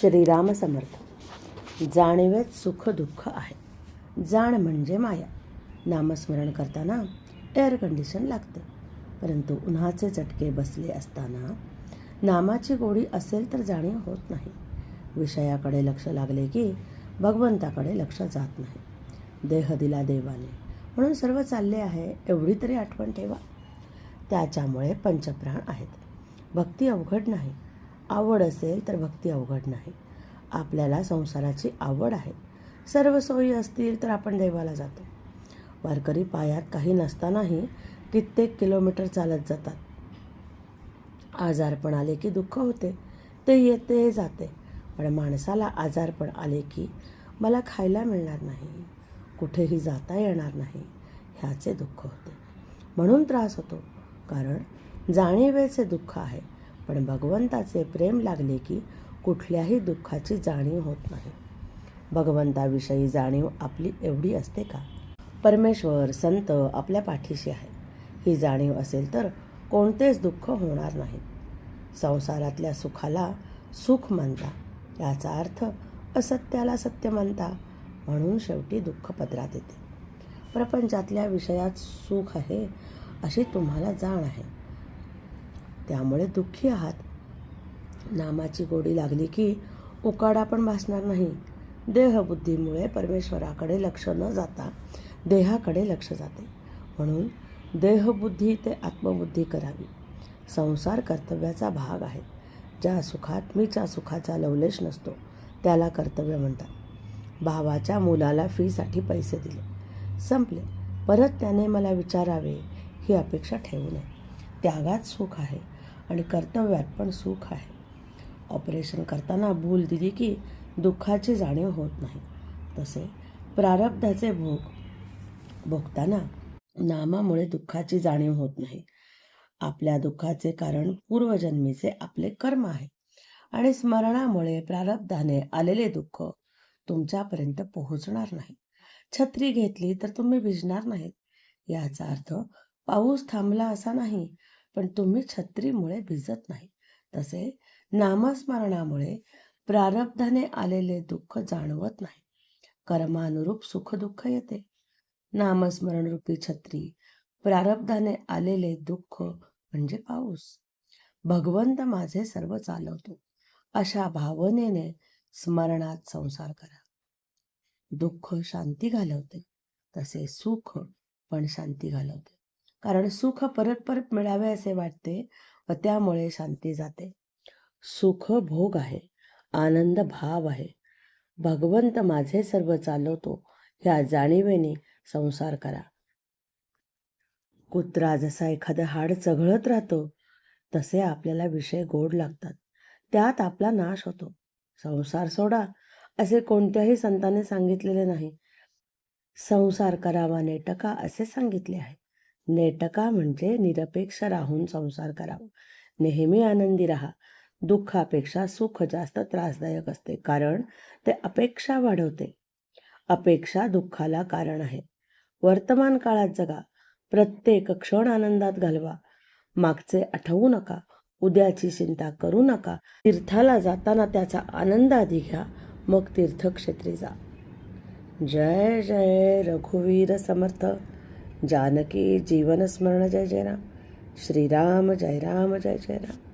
श्रीराम समर्थ जाणीवेत सुख दुःख आहे. जाण म्हणजे माया. नामस्मरण करताना एअर कंडिशन लागते. परंतु उन्हाचे चटके बसले असताना नामाची गोडी असेल तर जाणीव होत नाही. विषयाकडे लक्ष लागले की भगवंताकडे लक्ष जात नाही. देह दिला देवाने. म्हणून सर्व चालले आहे. एवढी तरी आठवण ठेवा. त्याच्यामुळे पंचप्राण आहेत. भक्ती अवघड नाही. आवड असेल तर भक्ती अवघड नाही. आपल्याला संसाराची आवड आहे. सर्व सोयी असतील तर आपण देवाला जातो. वारकरी पायात काही नसतानाही कित्येक किलोमीटर चालत जातात. आजारपण आले की दुःख होते. ते येते जाते. पण माणसाला आजारपण आले की मला खायला मिळणार नाही. कुठेही जाता येणार नाही. ह्याचे दुःख होते. म्हणून त्रास होतो. कारण जाणीवेचे दुःख आहे. पण भगवंताचे प्रेम लागले की कुठल्याही दुःखाची जाणीव होत नाही. भगवंताविषयी जाणीव आपली एवढी असते का? परमेश्वर संत आपल्या पाठीशी आहे. ही जाणीव असेल तर कोणतेच दुःख होणार नाही. संसारातल्या सुखाला सुख मानता याचा अर्थ असत्याला सत्य मानता म्हणून शेवटी दुःख पदरात येते. प्रपंचातल्या विषयात सुख आहे अशी तुम्हाला जाण आहे. त्यामुळे दुःखी आहात. नामाची गोडी लागली की उकाडा पण भासणार नाही. देहबुद्धीमुळे परमेश्वराकडे लक्ष न जाता देहाकडे लक्ष जाते. म्हणून देहबुद्धी ते आत्मबुद्धी करावी. संसार कर्तव्याचा भाग आहे. ज्या सुखात मीच्या सुखाचा लवलेश नसतो त्याला कर्तव्य म्हणतात. भावाच्या मुलाला फीसाठी पैसे दिले. संपले. परत त्याने मला विचारावे ही अपेक्षा ठेवू नये. त्यागात सुख आहे. आणि कर्तव्यात पण सुख आहे. ऑपरेशन करताना भूल दिली की दुःखाची जाणीव होत नाही. तसे प्रारब्धाचे भोग भोगताना नामामुळे दुःखाची जाणीव होत नाही. आपल्या दुःखाचे कारण पूर्वजन्मीचे आपले कर्म आहे. आणि स्मरणामुळे प्रारब्धाने आलेले दुःख तुमच्यापर्यंत पोहोचणार नाही. छत्री घेतली तर तुम्ही भिजणार नाहीत. याचा अर्थ पाऊस थांबला असा नाही पण तुम्ही छत्रीमुळे भिजत नाही. तसे नामस्मरणामुळे प्रारब्धाने आलेले दुःख जाणवत नाही. कर्मानुरूप सुख दुःख येते. नामस्मरण रूपी छत्री प्रारब्धाने आलेले दुःख म्हणजे पाऊस. भगवंत माझे सर्व चालवतो. अशा भावनेने स्मरणात संसार करा. दुःख शांती घालवते. तसे सुख पण शांती घालवते. कारण सुख परत परत मिळावे असे वाटते व त्यामुळे शांती जाते. सुख भोग आहे आनंद भाव आहे. भगवंत माझे सर्व चालवतो ह्या जाणीवेने संसार करा. कुत्रा जसा एखादं हाड चघळत राहतो तसे आपल्याला विषय गोड लागतात. त्यात आपला नाश होतो. संसार सोडा असे कोणत्याही संताने सांगितलेले नाही. संसार करावा नेटका असे सांगितले आहे. नेटका म्हणजे निरपेक्ष राहून संसार करावा नेहमी आनंदी राहा. दुःखापेक्षा सुख जास्त त्रासदायक असते. कारण ते अपेक्षा वाढवते. अपेक्षा दुःखाला कारण आहे. वर्तमान काळात जगा. प्रत्येक क्षण आनंदात घालवा. मागचे आठवू नका. उद्याची चिंता करू नका. तीर्थाला जाताना त्याचा आनंद आधी घ्या. मग तीर्थक्षेत्री जा. जय जय रघुवीर समर्थ. जानकी जीवन स्मरण जय जय राम। श्रीराम जय राम जय जय राम।